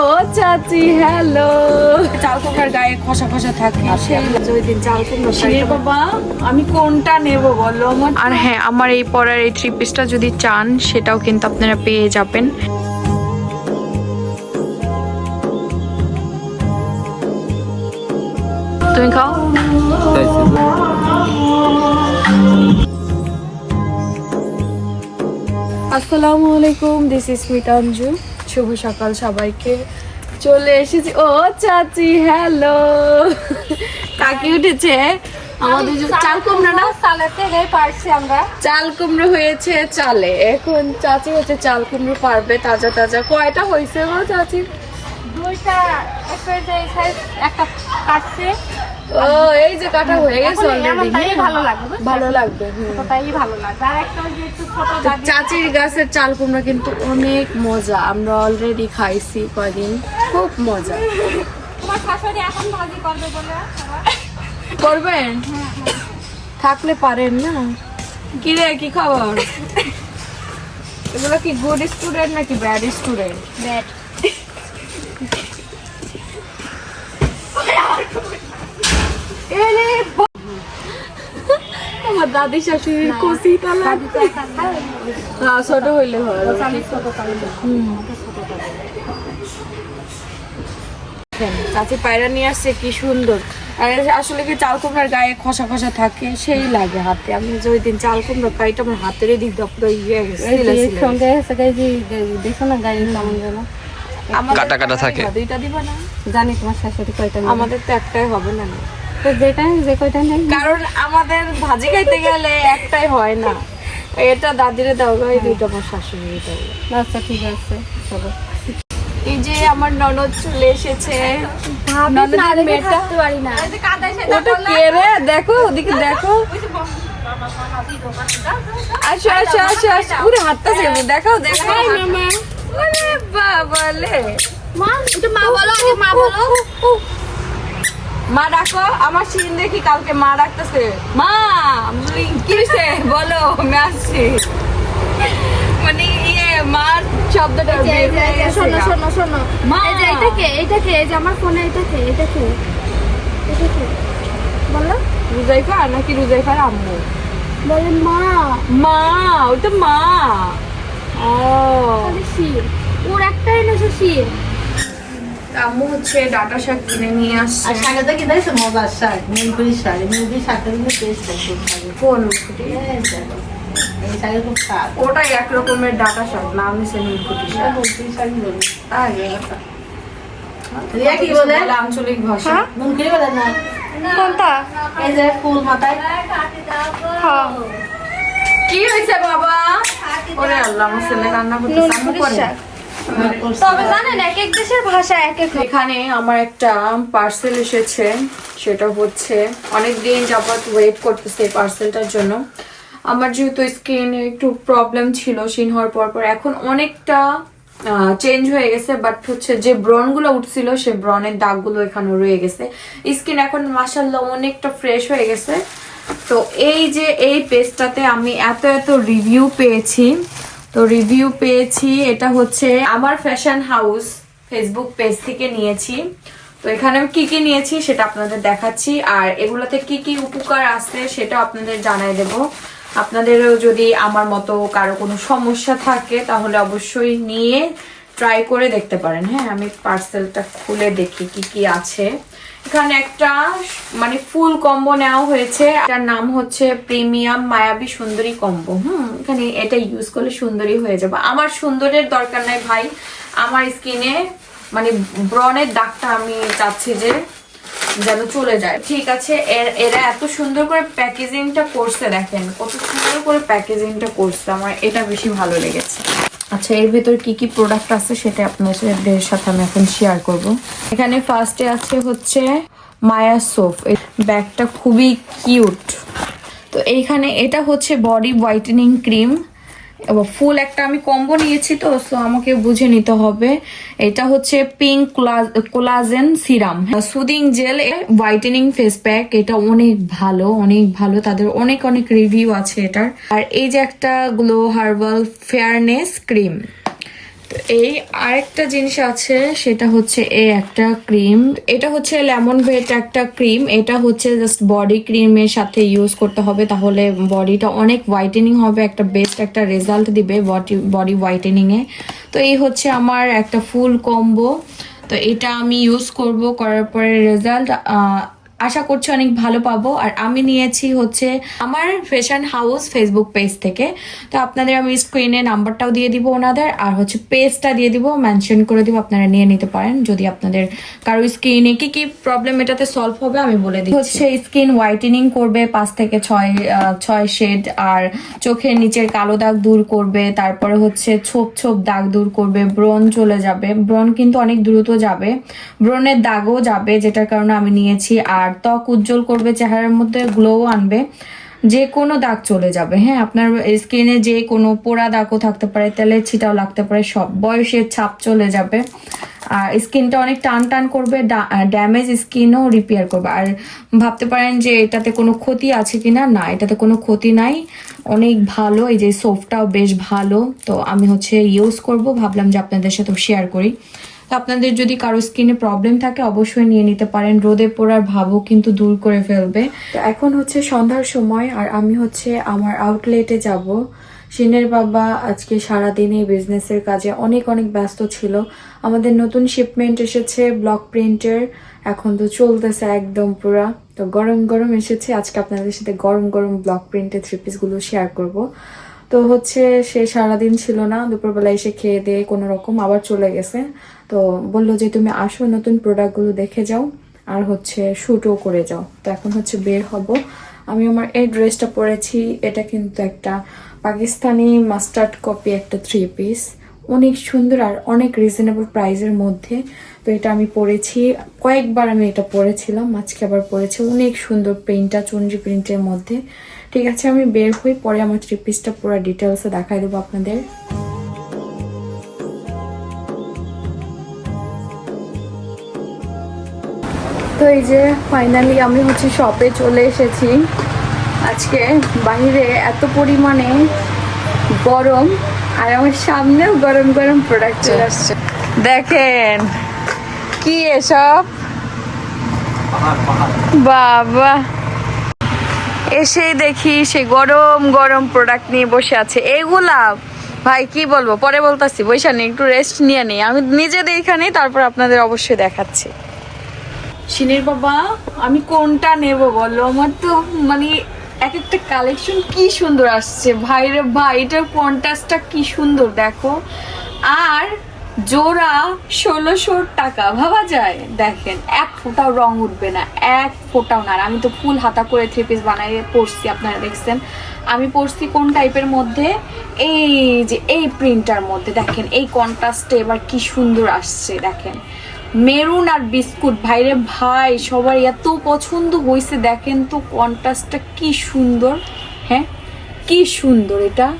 ও চাচি হ্যালো চাল কুমড়ার গায়ে খসা খসা থাকে। সেই ওই দিন চাল কুমড়ো বাবা আমি কোনটা নেব বলো? আর হ্যাঁ আমার এই পরার এই থ্রি পিসটা যদি চান সেটাও কিন্তু আপনারা পেয়ে যাবেন। তুমি খাও। আসসালামু আলাইকুম দিস ইজ মিতাঞ্জু শুভ সকাল সবাইকে। চলে এসেছি। ও চাচি হ্যালো কাকি উঠেছে। আমাদের চাল কুমড়ো না? সালাতে হে পারছি আমরা। চাল কুমড়ো হয়েছে চালে। এখন চাচি হচ্ছে চাল কুমড়ো পারবে তাজা তাজা। কয়টা হয়েছে গো চাচি? দুইটা একটা একটা কাটছে। ও এই যে কাটা হয়ে গেছে অলরেডি ভালো লাগবে ভালো লাগবে ওটাই ভালো লাগবে। আর একটা যে একটু ছোট চাচির গাছের চাল কুমড়া কিন্তু অনেক মজা আমরা অলরেডি খাইছি কয়দিন খুব মজা। তোমার শাশুড়ি এখন ভাজি করবে বলে করবেন? থাকলে পারেন না? কি রে কি খবর? এগুলো কি গুড স্টুডেন্ট নাকি ব্যাড স্টুডেন্ট ব্যাট দাদি শাশুড়ির কষি তালা। না ছোট হইলে হয়। চাচি পায়রা নিয়ে আসছে কি সুন্দর। আর আসলে কি চাল কুমড়ার গায়ে খসা খসা থাকে সেই লাগে হাতে। আমি যে ওই দিন চাল কুমড়া কাইটা আমার হাতের দিক দিয়ে পুরো ইয়ে। সঙ্গে এসে দেখো না গাড়ি কেমন যেন। কাটা কাটা থাকে। দুইটা দিবা না? জানি তোমার শাশুড়ি কয়টা আমাদের তো একটাই হবে না। তো যেটা যে কয়টা নেই? কারণ আমাদের ভাজি খাইতে গেলে একটাই হয় না। এটা দাদিরে দাও গো, এই দুইটা আমার শাশুড়ি দাও আচ্ছা ঠিক আছে চলো। এই যে আমার ননদ চলে এসেছে। ননদের মেয়েটা। ওটা কে রে? দেখো ওদিকে দেখো। পুরো হাতটা ছেড়ে দেখাও দেখো বাবা লে মা একটু মা বলো আগে মা বলো। মা ডাকো আমার সিন দেখি কালকে মা ডাকতেছে। মা আমি বলি, আমি আসছি। মানে ইয়ে মার শব্দটা শোনো শোনো শোনো। মা। এই যে এটা কে? এটা কে? এই যে আমার ফোনে এটা কে? এটা কে? এটা কে? বলো। রুজাইফা নাকি রুজাইফার আম্মু? বলে মা। মা তো মা। ও। শির। ওর একটাই এনেছে শির। আম্মু হচ্ছে ডাটা শাক কিনে নিয়ে আর শাকটা কি দেখছ? মজার শাক নীলকুড়ি শাক শাকটা কিন্তু টেস্ট কোন এক রকমের ডাটা শাক হচ্ছে নীলকুঠি এটা শাক। শাকই বলি। রিয়া কি বলে? আঞ্চলিক ভাষা। নীলকুড়ি বলে না? কোনটা? এই যে ফুল মাথায়। কি হয়েছে বাবা? ওরে আল্লাহ আমার ছেলে রান্না করতে আম্মু করে শাক। তবে জানেন এক এক দেশের ভাষা এক এক এখানে আমার একটা পার্সেল এসেছে, সেটা হচ্ছে অনেক দিন যাবত ওয়েট করতেছে এই পার্সেলটার জন্য। আমার যেহেতু স্কিনে একটু প্রবলেম ছিল সিন হওয়ার পর এখন অনেকটা চেঞ্জ হয়ে গেছে বাট হচ্ছে যে ব্রনগুলো উঠছিল, সে ব্রনের দাগগুলো এখানে রয়ে গেছে। স্কিন এখন মাসাল্লাহ অনেকটা ফ্রেশ হয়ে গেছে। তো এই যে এই পেজটাতে আমি এত এত রিভিউ পেয়েছি তো রিভিউ পেয়েছি, এটা হচ্ছে আমার ফ্যাশন হাউস ফেসবুক পেজ থেকে নিয়েছি। তো এখানে আমি কি কি নিয়েছি সেটা আপনাদের দেখাচ্ছি, আর এগুলোতে কি কি উপকার আছে সেটা আপনাদের জানাই দেব। আপনাদেরও যদি আমার মতো কারও কোনো সমস্যা থাকে, তাহলে অবশ্যই নিয়ে ট্রাই করে দেখতে পারেন। হ্যাঁ আমি পার্সেলটা খুলে দেখি কি কি আছে। এখানে একটা মানে ফুল কম্বো নেওয়া হয়েছে। এটার নাম হচ্ছে প্রিমিয়াম মায়াবী সুন্দরী কম্বো। হুম, এখানে এটা ইউজ করলে সুন্দরী হয়ে যাবে। আমার সুন্দরের দরকার নাই ভাই। আমার স্কিনে মানে ব্রনের দাগটা আমি চাচ্ছি যে যেন চলে যায়। ঠিক আছে এর- এত সুন্দর করে প্যাকেজিংটা করছে দেখেন। কত সুন্দর করে প্যাকেজিংটা করছে। আমার এটা বেশি ভালো লেগেছে। আচ্ছা এর ভেতর কি কি প্রোডাক্ট আছে সেটা আপনাদের সাথে আমি এখন শেয়ার করব। এখানে ফার্স্টে আছে হচ্ছে মায়া সোফ এই ব্যাগটা খুবই কিউট তো এইখানে এটা হচ্ছে বডি হোয়াইটেনিং ক্রিম এবার ফুল একটা আমি কম্বো নিয়েছি তো সো আমাকে বুঝে নিতে হবে। এটা হচ্ছে pink collagen serum soothing gel whitening face pack এটা অনেক ভালো অনেক ভালো। তাদের অনেক অনেক রিভিউ আছে এটার। আর এই যে একটা গ্লো হার্বাল ফেয়ারনেস ক্রিম এই আরেকটা জিনিস আছে, সেটা হচ্ছে এই একটা ক্রিম। এটা হচ্ছে লেমন ভেট একটা ক্রিম। এটা হচ্ছে জাস্ট বডি ক্রিমের সাথে ইউজ করতে হবে, তাহলে বডিটা অনেক হোয়াইটেনিং হবে, একটা বেস্ট একটা রেজাল্ট দিবে বডি বডি হোয়াইটেনিং এ। তো এই হচ্ছে আমার একটা ফুল কম্বো তো এটা আমি ইউজ করব, করার পরে রেজাল্ট আশা করছি অনেক ভালো পাবো। আর আমি নিয়েছি হচ্ছে আমার ফ্যাশন হাউস ফেসবুক পেজ থেকে। তো আপনাদের আমি স্ক্রিনে নাম্বারটাও দিয়ে দিব ওনাদের, আর হচ্ছে পেজটা দিয়ে দিব মেনশন করে দিব, আপনারা নিয়ে নিতে পারেন। যদি আপনাদের কারও স্কিনে কি কি প্রবলেম এটাতে সলভ হবে, আমি বলে দিই হচ্ছে স্কিন হোয়াইটেনিং করবে, পাঁচ থেকে ছয় ছয় শেড আর চোখের নিচের কালো দাগ দূর করবে, তারপরে হচ্ছে ছোপ ছোপ দাগ দূর করবে, ব্রণ চলে যাবে। ব্রণ কিন্তু অনেক দ্রুত যাবে। ব্রণের দাগও যাবে, যেটার কারণে আমি নিয়েছি। আর ত্বক উজ্জ্বল করবে, চেহারার মধ্যে গ্লো আনবে, যে কোনো দাগ চলে যাবে। হ্যাঁ আপনার স্কিনে যে কোনো পোড়া দাগও থাকতে পারে তেলের ছিটাও লাগতে পারে, সব বয়সের ছাপ চলে যাবে। আর স্কিনটা অনেক টান টান করবে ড্যামেজ স্কিনও রিপেয়ার করবে। আর ভাবতে পারেন যে এটাতে কোনো ক্ষতি আছে কিনা? না না এটাতে কোনো ক্ষতি নাই। অনেক ভালো, এই যে সোফটাও বেশ ভালো। তো আমি হচ্ছে ইউজ করব, ভাবলাম যে আপনাদের সাথে শেয়ার করি। আপনাদের যদি কারও স্কিনে প্রবলেম থাকে, অবশ্যই নিয়ে নিতে পারেন। রোদে পড়ার ভাবও কিন্তু দূর করে ফেলবে। এখন হচ্ছে সন্ধ্যার সময়, আর আমি হচ্ছে আমার আউটলেটে যাব। সিনের বাবা আজকে সারাদিন বিজনেসের কাজে অনেক অনেক ব্যস্ত ছিল। আমাদের নতুন শিপমেন্ট এসেছে ব্লক প্রিন্টের এখন তো চলতেছে একদম পুরা। তো গরম গরম এসেছে। আজকে আপনাদের সাথে গরম গরম ব্লক প্রিন্টের থ্রি পিসগুলো শেয়ার করব। তো হচ্ছে সে সারাদিন ছিল না, দুপুরবেলা এসে খেয়ে দিয়ে কোনো রকম আবার চলে গেছে। তো বলল যে, তুমি আসো, নতুন প্রোডাক্টগুলো দেখে যাও, আর হচ্ছে শ্যুটও করে যাও। তো এখন হচ্ছে বের হব। আমি আমার এই ড্রেসটা পরেছি, এটা কিন্তু একটা পাকিস্তানি মাস্টার্ড কপি একটা থ্রি পিস অনেক সুন্দর আর অনেক রিজনেবল প্রাইসের মধ্যে। তো এটা আমি পরেছি, কয়েকবার আমি এটা পরেছিলাম, আজকে আবার পরেছি। অনেক সুন্দর প্রিন্টটা চুনরি প্রিন্টের মধ্যে। ঠিক আছে, আমি বের হই, পরে আমার থ্রি পিসটা পুরো ডিটেলসে দেখাই দেবো আপনাদের। তো এই যে ফাইনালি আমি হচ্ছে শপে চলে এসেছি। আজকে বাইরে এত পরিমাণে গরম আর আমার সামনেও গরম গরম প্রোডাক্ট চলে আসছে। দেখেন কি এসব? বাবা। এসেই দেখি সে গরম গরম প্রোডাক্ট নিয়ে বসে আছে। এগুলা ভাই কি বলব? পরে বলতাছি বৈশা নেই একটু রেস্ট নিয়ে নেই। আমি নিজে দেখানি তারপর আপনাদের অবশ্যই দেখাচ্ছি। সিনের বাবা, আমি কোনটা নেব বলো? আমার তো মানে এক একটা কালেকশন কি সুন্দর আসছে। ভাইরে ভাই এটার কন্ট্রাস্টটা কি সুন্দর, দেখো। আর জোড়া ষোলোশো টাকা, ভাবা যায়? দেখেন, এক ফোঁটাও রং উঠবে না, এক ফোঁটাও না। আমি তো ফুল হাতা করে থ্রি পিস বানাই পরছি, আপনারা দেখছেন। আমি পরছি কোন টাইপের মধ্যে? এই যে, এই প্রিন্টার মধ্যে। দেখেন, এই কন্ট্রাস্টে এবার কি সুন্দর আসছে, দেখেন। মেরুন আর বিস্কুট। ভাইরে ভাই, সবার এত পছন্দ হয়েছে দেখেন তো কন্ট্রাস্টটা কি সুন্দর হ্যাঁ? কি সুন্দর এটা।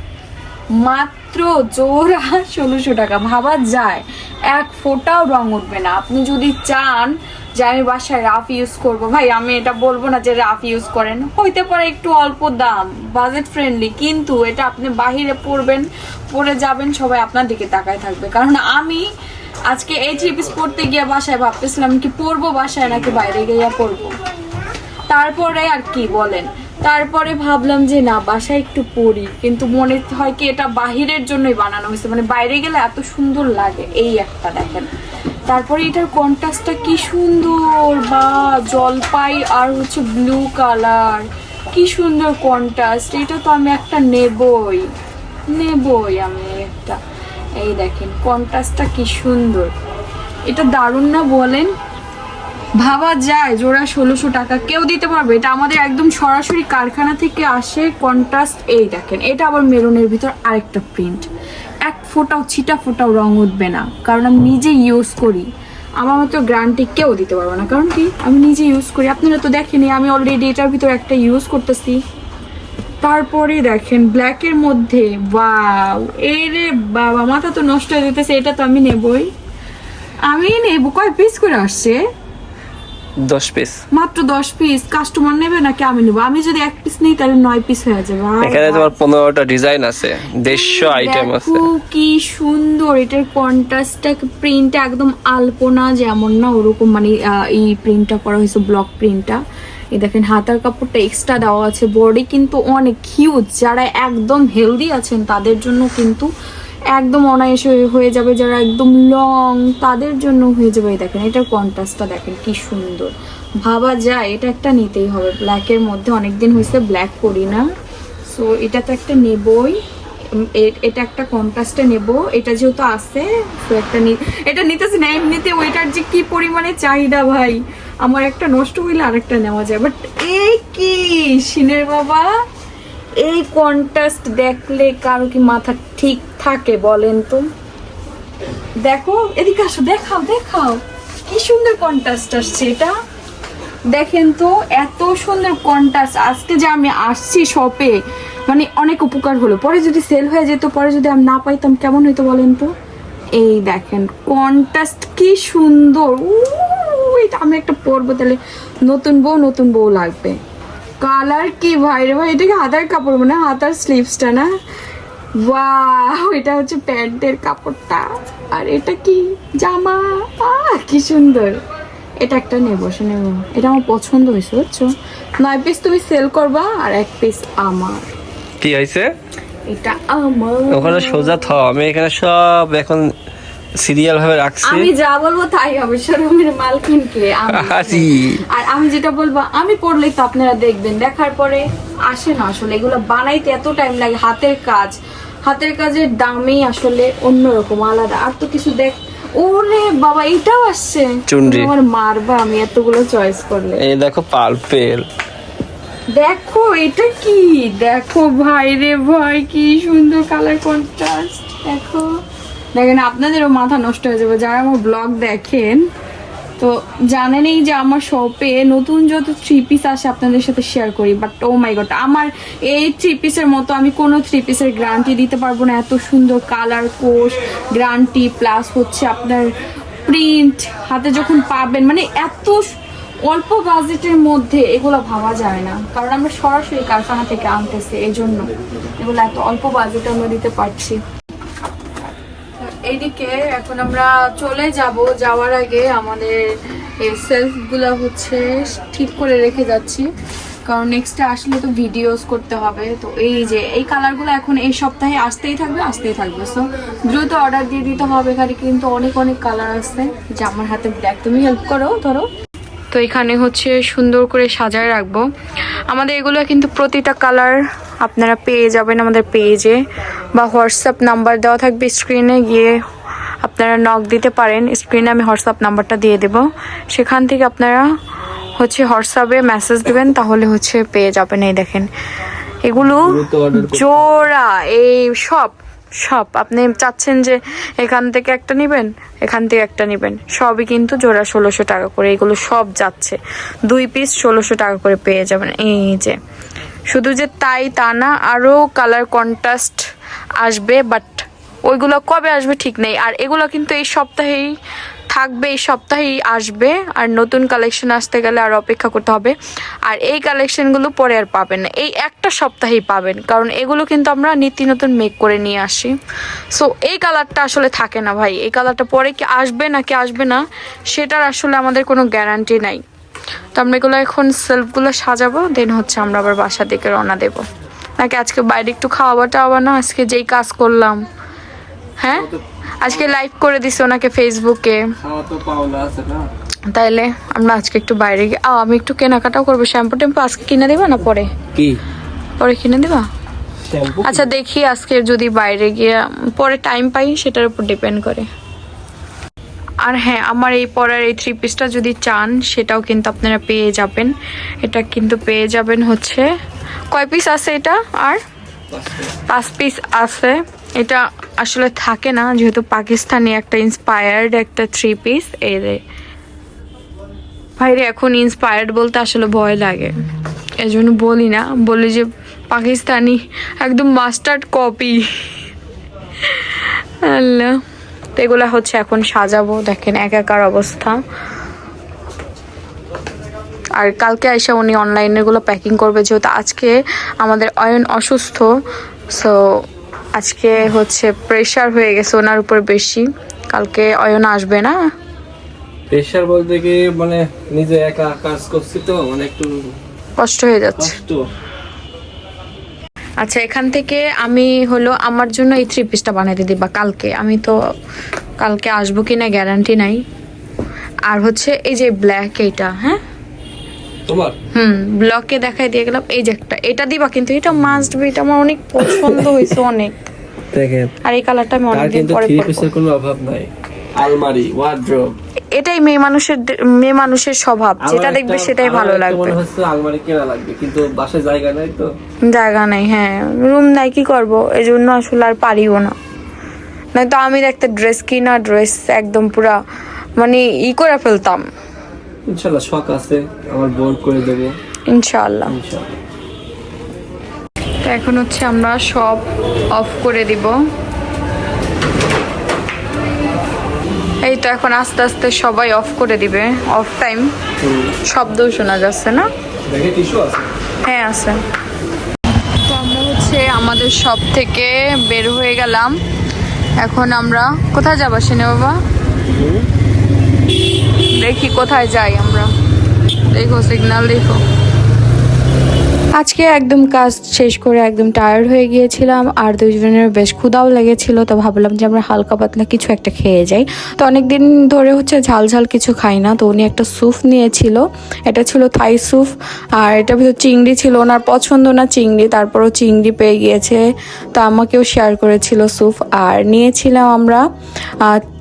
মাত্র জোড়া ষোলোশো টাকা, ভাবা যায়। এক ফোঁটাও রং উঠবে না। আপনি যদি চান যে আমি বাসায় রাফ ইউজ করব, ভাই, আমি এটা বলব না যে রাফ ইউজ করেন। হইতে পারে একটু অল্প দাম, বাজেট ফ্রেন্ডলি কিন্তু এটা আপনি বাহিরে পরবেন, পরে যাবেন, সবাই আপনার দিকে তাকায় থাকবে। কারণ আমি আজকে এই থ্রি পরতে গিয়ে বাসায় ভাবতেছিলাম কি পরবো বাসায় নাকি বাইরে গিয়ে পরবো তারপরে আর কি বলেন? তারপরে ভাবলাম যে না, বাসায় একটু পড়ি। কিন্তু মনে হয় কি এটা বাহিরের জন্যই বানানো হয়েছে। মানে বাইরে গেলে এত সুন্দর লাগে। এই একটা দেখেন। তারপরে এটার কন্ট্রাস্টটা কি সুন্দর। বা জলপাই আর হচ্ছে ব্লু কালার কি সুন্দর কন্ট্রাস্ট এটা তো আমি একটা নেবই। নেবই আমি একটা। এই দেখেন কন্ট্রাস্টটা কি সুন্দর। এটা দারুণ না বলেন? ভাবা যায়, জোড়া ষোলোশো টাকা, কেউ দিতে পারবে। এটা আমাদের একদম সরাসরি কারখানা থেকে আসে কন্ট্রাস্ট এই দেখেন, এটা আবার মেরুনের ভিতর আরেকটা প্রিন্ট এক ফোটাও ছিটা ফোটাও রং উঠবে না, কারণ আমি নিজে ইউজ করি। আমার মতো গ্যারান্টি কেউ দিতে পারবে না, কারণ কি? আমি নিজে ইউজ করি। আপনারা তো দেখেনি আমি অলরেডি এটার ভিতর একটা ইউজ করতেছি। তারপরে দেখেন ব্ল্যাকের মধ্যে ওয়াও এই রে বাবা মাথা তো নষ্ট হয়ে যেতেছে এটা তো আমি নেবই। আমি নেব কয় পিস করে আসছে? দশ পিস মাত্র দশ পিস কাস্টমার নেবে নাকি আমি নেব? আমি যদি এক পিস নিই তাহলে নয় পিস হয়ে যাবে। এখানে তোমার পনেরোটা ডিজাইন আছে দেড়শো আইটেম আছে। কি সুন্দর এটার কন্ট্রাস্টটা প্রিন্টটা একদম আলপনা যেমন না ওরকম মানে এই প্রিন্টটা করা হয়েছে ব্লক প্রিন্টটা এই দেখেন, হাতার কাপড়টা এক্সট্রা দেওয়া আছে। বডি কিন্তু অনেক হিউজ যারা একদম হেলদি আছেন, তাদের জন্য কিন্তু একদম অনায়াসে হয়ে- যাবে। যারা একদম লং তাদের জন্য হয়ে যাবে। দেখেন, এটার কন্ট্রাস্টটা দেখেন, কি সুন্দর। ভাবা যায়, এটা একটা নিতেই হবে। ব্ল্যাকের মধ্যে অনেকদিন হয়েছে ব্ল্যাক করি না। সো এটা তো একটা নেবই। এটা একটা কন্ট্রাস্টে নেব। এটা যেহেতু আছে, তো একটা এটা নিতেছি না। এমনিতে ওইটার যে কি পরিমাণে চাহিদা ভাই? আমার একটা নষ্ট হইলে আরেকটা নেওয়া যায়। বাট এই কি সিনের বাবা? এই কন্ট্রাস্ট দেখলে কারও কি মাথা ঠিক থাকে বলেন তো? দেখো এদিকে আসো দেখাও দেখাও। কি সুন্দর কন্ট্রাস্ট আসছে এটা। দেখেন তো এত সুন্দর কন্ট্রাস্ট আজকে যে আমি আসছি শপে মানে অনেক উপকার হলো। পরে যদি সেল হয়ে যেত পরে যদি আমি না পাইতাম কেমন হইতো বলেন তো? এই দেখেন কন্ট্রাস্ট কি সুন্দর। উউ, এটা আমি একটা পরবো তাহলে নতুন বউ নতুন বউ লাগবে। কালার কি ভাই রে ভাই? এটা কি হাতার কাপড় মানে হাতার স্লিভসটা না? ওয়াও এটা হচ্ছে প্যান্টের কাপড়টা। আর এটা কি? জামা। কি সুন্দর। এটা একটা নেব সে নেব। এটা আমার পছন্দ হয়েছে বুঝছ? নয় পিস তুমি সেল করবা আর এক পিস আমার। কি হয়েছে? এটা আমার। ওখানে সোজা থ আমি এখানে সব এখন সিরিয়াল ভাবে রাখছি। আমি যা বলব তাই হবে। শোরুমের মালকিনকে আমি আর আমি যেটা বলব আমি পড়লেই তো আপনারা দেখবেন দেখার পরে আসে না আসলে। এগুলো বানাইতে এত টাইম লাগে হাতের কাজ। হাতের কাজের দামই আসলে অন্যরকম আলাদা। আর তো কিছু দেখ ওরে বাবা এটাও আসছে। চুনরি। আমার মারবা আমি এতগুলো চয়েস করলে। এই দেখো পার্পেল। দেখো এটা কি? দেখো ভাই রে ভাই কি সুন্দর কালার কন্ট্রাস্ট দেখো। দেখেন আপনাদেরও মাথা নষ্ট হয়ে যাবে, যারা আমার ব্লগ দেখেন। তো জানেনই যে আমার শপে নতুন যত থ্রি পিস আসে আপনাদের সাথে শেয়ার করি বাট ও মাই গড আমার এই থ্রি পিসের মতো আমি কোনো থ্রি পিসের গ্যারান্টি দিতে পারব না। এত সুন্দর কালার কোষ গ্যারান্টি প্লাস হচ্ছে আপনার প্রিন্ট হাতে যখন পাবেন মানে এত অল্প বাজেটের মধ্যে এগুলো ভাবা যায় না। কারণ আমরা সরাসরি কারখানা থেকে আনতেছি এই জন্য এগুলো এত অল্প বাজেটে আমরা দিতে পারছি। এইদিকে এখন আমরা চলে যাব। যাওয়ার আগে আমাদের এই সেলফগুলো হচ্ছে ঠিক করে রেখে যাচ্ছি। কারণ নেক্সটে আসলে তো ভিডিওস করতে হবে। তো এই যে, এই কালারগুলো এখন এই সপ্তাহে আসতেই থাকবে আসতেই থাকবে। সো দ্রুত অর্ডার দিয়ে দিতে হবে এখানে কিন্তু অনেক অনেক কালার আসছে যে আমার হাতে ব্ল্যাক তুমি হেল্প করো, ধরো। তো এখানে হচ্ছে সুন্দর করে সাজায় রাখব। আমাদের এগুলো কিন্তু প্রতিটা কালার আপনারা পেয়ে যাবেন আমাদের পেজে বা হোয়াটসঅ্যাপ নাম্বার দেওয়া থাকবে স্ক্রিনে গিয়ে আপনারা নক দিতে পারেন। স্ক্রিনে আমি হোয়াটসঅ্যাপ নাম্বারটা দিয়ে দেব। সেখান থেকে আপনারা হচ্ছে হোয়াটসঅ্যাপে মেসেজ দেবেন তাহলে হচ্ছে পেয়ে যাবেন। এই দেখেন এগুলো জোড়া এই সব সব। আপনি চাচ্ছেন যে এখান থেকে একটা নেবেন এখান থেকে একটা নেবেন। সবই কিন্তু জোড়া ষোলোশো টাকা করে এগুলো সব যাচ্ছে। দুই পিস ষোলোশো টাকা করে পেয়ে যাবেন। এই যে শুধু যে তাই তা না আরও কালার কন্ট্রাস্ট আসবে বাট ওইগুলো কবে আসবে ঠিক নেই। আর এগুলো কিন্তু এই সপ্তাহেই থাকবে, এই সপ্তাহেই আসবে। আর নতুন কালেকশন আসতে গেলে আর অপেক্ষা করতে হবে। আর এই কালেকশনগুলো পরে আর পাবেন না। এই একটা সপ্তাহেই পাবেন, কারণ এগুলো কিন্তু আমরা নীতি নতুন মেক করে নিয়ে আসি। সো এই কালারটা আসলে থাকে না ভাই। এই কালারটা পরে কি আসবে না কি আসবে না, সেটার আসলে আমাদের কোনো গ্যারান্টি নাই। তো আমরা এগুলো এখন সেলফগুলো সাজাবো দেন হচ্ছে আমরা আবার বাসা দিকে রওনা দেব। নাকি আজকে বাইরে একটু খাওয়াবা টাওয়াবা না? আজকে যেই কাজ করলাম। হ্যাঁ? আজকে লাইভ করে দিছে ওনাকে ফেসবুকে তাইলে আমরা আজকে একটু বাইরে গিয়ে আমি একটু কেনাকাটাও করব। শ্যাম্পু টেম্পু আজকে কিনে দিবা না পরে? কি? পরে কিনে দিবা? আচ্ছা দেখি আজকে যদি বাইরে গিয়ে পরে টাইম পাই সেটার উপর ডিপেন্ড করে। আর হ্যাঁ আমার এই পরার এই থ্রি পিসটা যদি চান, সেটাও কিন্তু আপনারা পেয়ে যাবেন। এটা কিন্তু পেয়ে যাবেন হচ্ছে, কয় পিস আছে এটা? আর? পাঁচ পিস আছে। এটা আসলে থাকে না, যেহেতু পাকিস্তানি একটা ইন্সপায়ার্ড একটা থ্রি পিস এই রে ভাইরে, এখন ইন্সপায়ার্ড বলতে আসলে ভয় লাগে। এই জন্য বলি না, বলি যে পাকিস্তানি একদম মাস্টার্ড কপি আল্লাহ। তো এগুলা হচ্ছে এখন সাজাবো দেখেন একাকার অবস্থা। আর কালকে এসে উনি অনলাইনেরগুলো প্যাকিং করবে যেহেতু আজকে আমাদের অয়ন অসুস্থ সো আজকে হচ্ছে প্রেশার হয়ে গেছে ওনার উপর বেশি। কালকে অয়ন আসবে না? প্রেশার বলতে কি মানে নিজে একা কাজ করছি তো মানে একটু কষ্ট হয়ে যাচ্ছে। কষ্ট। আচ্ছা এখান থেকে আমি হলো আমার জন্য এই থ্রি পিসটা বানাইতে দিবা কালকে। আমি তো কালকে আসব কিনা গ্যারান্টি নাই। আর হচ্ছে এই যে ব্ল্যাক এইটা হ্যাঁ? তোমার? হুম ব্লকে দেখাই দিয়ে গেলাম। এই যে একটা এটা দিবা কিন্তু এটা মাস্ট বি এটা আমার অনেক পছন্দ হয়েছে অনেক। দেখেন আর এই কালারটা আমি অনেকদিন পরে থ্রি পরবো। পিসের কোনো অভাব নাই। আলমারি ওয়ার্ড্রোব এটাই মেয়ে মানুষের মেয়ে মানুষের স্বভাব। যেটা দেখবে সেটাই ভালো লাগবে। মনে হচ্ছে আলমারি কেনা লাগবে কিন্তু বাসায় জায়গা নাই তো। জায়গা নেই হ্যাঁ। রুম নাই কি করব? এই জন্য আসলে আর পারিও না। নয়তো আমি একটা ড্রেস কিনা ড্রেস একদম পুরা মানে ই করে ফেলতাম। ইনশাল্লাহ শখ আছে। আমার বোর করে দেবো। ইনশাআল্লাহ ইনশাল্লাহ। তো এখন হচ্ছে আমরা সব অফ করে দিব। এই তো এখন আস্তে আস্তে সবাই অফ করে দিবে। অফ টাইম শব্দও শোনা যাচ্ছে না? দেখে টিস্যু আছে? হ্যাঁ আছে। তো আমরা হচ্ছে আমাদের সব থেকে বের হয়ে গেলাম। এখন আমরা কোথায় যাব সিনে বাবা দেখি কোথায় যাই আমরা। দেখো সিগন্যাল দেখো। আজকে একদম কাজ শেষ করে একদম টায়ার্ড হয়ে গিয়েছিলাম। আর দুজনের বেশ ক্ষুদাও লেগেছিল, তো ভাবলাম যে আমরা হালকা পাতলা কিছু একটা খেয়ে যাই। তো অনেকদিন ধরে হচ্ছে ঝাল ঝাল কিছু খাই না, তো উনি একটা স্যুপ নিয়েছিল। এটা ছিল থাই স্যুপ আর এটা ভিতর চিংড়ি ছিল, ওনার পছন্দ না চিংড়ি, তারপরও চিংড়ি পেয়ে গিয়েছে। তো আমাকেও শেয়ার করেছিল স্যুপ আর নিয়েছিলাম আমরা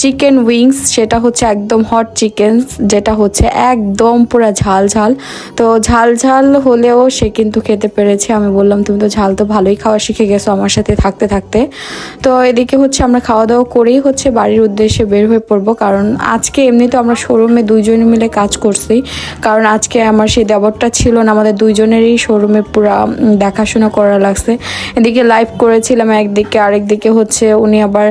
চিকেন উইংস সেটা হচ্ছে একদম হট চিকেন যেটা হচ্ছে একদম পুরো ঝাল ঝাল। তো ঝাল ঝাল হলেও সে কিন্তু খেতে পেরেছে। আমি বললাম, তুমি তো ঝাল তো ভালোই খাওয়া শিখে গেছো আমার সাথে থাকতে থাকতে। তো এদিকে হচ্ছে আমরা খাওয়া দাওয়া করেই হচ্ছে বাড়ির উদ্দেশ্যে বের হয়ে পড়ব। কারণ আজকে এমনি তো আমরা শোরুমে দুইজনে মিলে কাজ করছি। কারণ আজকে আমার সেই দেবরটা ছিল না, আমাদের দুইজনেরই শোরুমে পুরা দেখাশোনা করা লাগছে। এদিকে লাইভ করেছিলাম একদিকে, আরেকদিকে হচ্ছে উনি আবার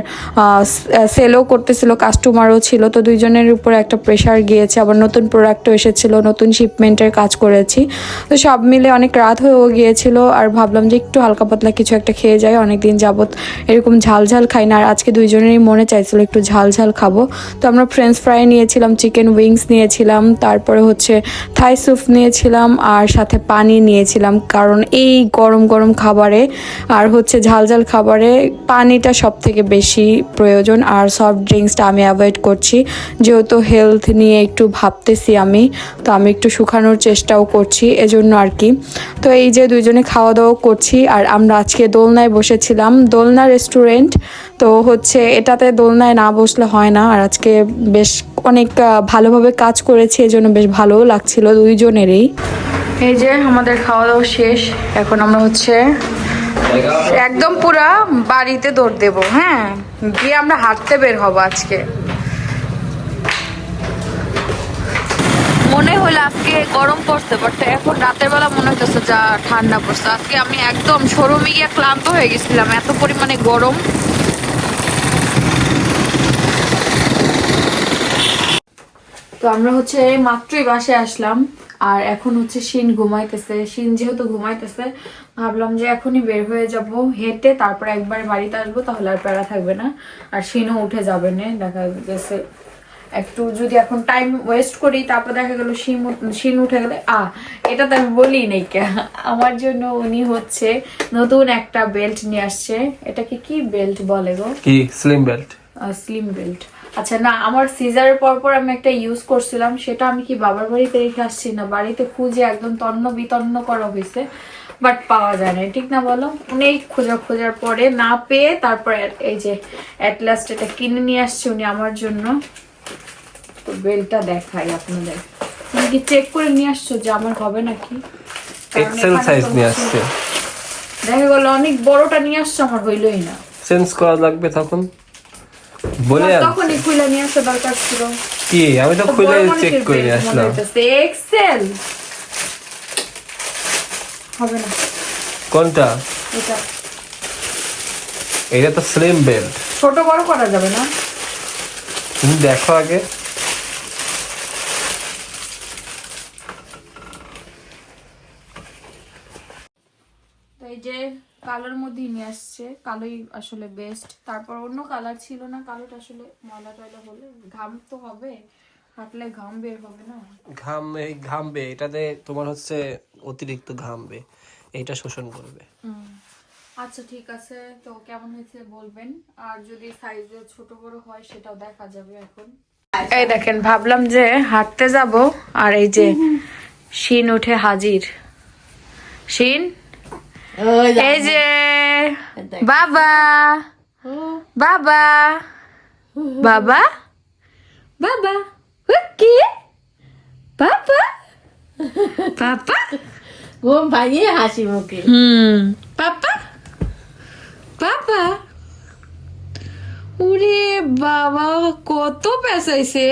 সেলও করতেছিল কাস্টমারও ছিল। তো দুইজনের উপরে একটা প্রেশার গিয়েছে। আবার নতুন প্রোডাক্টও এসেছিল, নতুন শিপমেন্টের কাজ করেছি। তো সব মিলে অনেক রাত হয়েও গিয়েছিল আর ভাবলাম যে একটু হালকা পাতলা কিছু একটা খেয়ে যাই, অনেকদিন যাবত এরকম ঝাল ঝাল খাই না। আর আজকে দুইজনেরই মনে চাইছিল একটু ঝাল ঝাল খাব। তো আমরা ফ্রেঞ্চ ফ্রাই নিয়েছিলাম চিকেন উইংস নিয়েছিলাম, তারপরে হচ্ছে থাই স্যুপ নিয়েছিলাম আর সাথে পানি নিয়েছিলাম। কারণ এই গরম গরম খাবারে আর হচ্ছে ঝাল ঝাল খাবারে পানিটা সব থেকে বেশি প্রয়োজন। আর সফট ড্রিঙ্কসটা আমি অ্যাভয়েড করছি। যেহেতু হেলথ নিয়ে একটু ভাবতেছি আমি, তো আমি একটু শুকানোর চেষ্টাও করছি, এজন্য আর কি। তো এই যে দুইজনে খাওয়া দাওয়া করছি, আর আমরা আজকে দোলনায় বসেছিলাম। দোলনা রেস্টুরেন্ট তো হচ্ছে এটাতে দোলনায় না বসলে হয় না। আর আজকে বেশ অনেক ভালোভাবে কাজ করেছি, এজন্য বেশ ভালোও লাগছিল দুইজনেরই। এই যে আমাদের খাওয়া দাওয়া শেষ, এখন আমরা হচ্ছে একদম পুরা বাড়িতে দৌড় দেব হ্যাঁ? গিয়ে আমরা হাঁটতে বের হব আজকে মনে আজকে গরম পড়ছে বাট এখন রাতের বেলা মনে যা ঠান্ডা পড়ছে। আজকে আমি একদম গিয়ে ক্লান্ত হয়ে গেছিলাম, এত পরিমাণে গরম। তো আমরা হচ্ছে মাত্রই বাসে আসলাম, আর এখন হচ্ছে শিন ঘুমাইতেছে। শিন যেহেতু ঘুমাইতেছে, ভাবলাম যে এখনই বের হয়ে যাব, হেঁটে তারপর একবার বাড়িতে আসব, তাহলে আর প্যারা থাকবে না। আর শিনও উঠে যাবে না, দেখা গেছে। একটু যদি এখন টাইম ওয়েস্ট করি তারপর দেখা গেল শিন শিন উঠে গেলে। আ এটা তো আমি বলি নাই কে। আমার জন্য উনি হচ্ছে নতুন একটা বেল্ট নিয়ে আসছে। এটাকে কি বেল্ট বলে গো? কি? স্লিম বেল্ট স্লিম বেল্ট আচ্ছা না আমার সিজারের পর পর আমি একটা ইউজ করছিলাম। সেটা আমি কি বাবার বাড়িতে রেখে আসছি না? বাড়িতে খুঁজে একদম তন্ন বিতন্ন করা হয়েছে বাট পাওয়া যায় না ঠিক না বলো? অনেক খোঁজা খোঁজার পরে না পেয়ে তারপর এই যে অ্যাট লাস্ট এটা কিনে নিয়ে আসছে উনি আমার জন্য। তো বেলটা দেখাই আপনাদের। তুমি কি চেক করে নিয়ে আসছো যে আমার হবে নাকি? এক্সেল সাইজ নিয়ে আসছে। দেখা গেলো অনেক বড়টা নিয়ে আসছো আমার হইলই না। চেঞ্জ করা লাগবে তখন। বলে আনছে। তখনই খুলে নিয়ে আসা দরকার ছিল। কি? আমি তো খুলে চেক করে নিয়ে আসলাম। এক্সেল হবে না। কোনটা? এটা। এটা তো স্লিম বেল্ট ছোট বড় করা যাবে না। তুমি দেখো আগে কালোর মধ্যেই নিয়ে আসছে। কালোই আসলে বেস্ট তারপর অন্য কালার ছিল না কালোটা আসলে ময়লা টয়লা হলে ঘাম তো হবে। হাঁটলে ঘাম বের হবে না। ঘাম এই ঘামবে। এটাতে তোমার হচ্ছে অতিরিক্ত ঘামবে। এইটা শোষণ করবে। হুম। আচ্ছা ঠিক আছে। তো কেমন হয়েছে বলবেন? আর যদি সাইজে ছোট বড় হয় সেটাও দেখা যাবে এখন। এই দেখেন ভাবলাম যে হাঁটতে যাব। আর এই যে শিন উঠে হাজির। শিন? এই যে বাবা বাবা বাবা বাবা কি বাবা পাপা ঘুম ভাঙিয়ে হাসি মুখে হুম পাপা পাপা ওরে বাবা কত পেঁচাইছে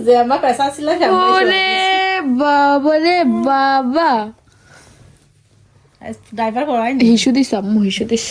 যে আমার পেশা ছিল ওরে বাবা রে বাবা ড্রাইভার করাই হিসু দিস আম্মু হিসু দিস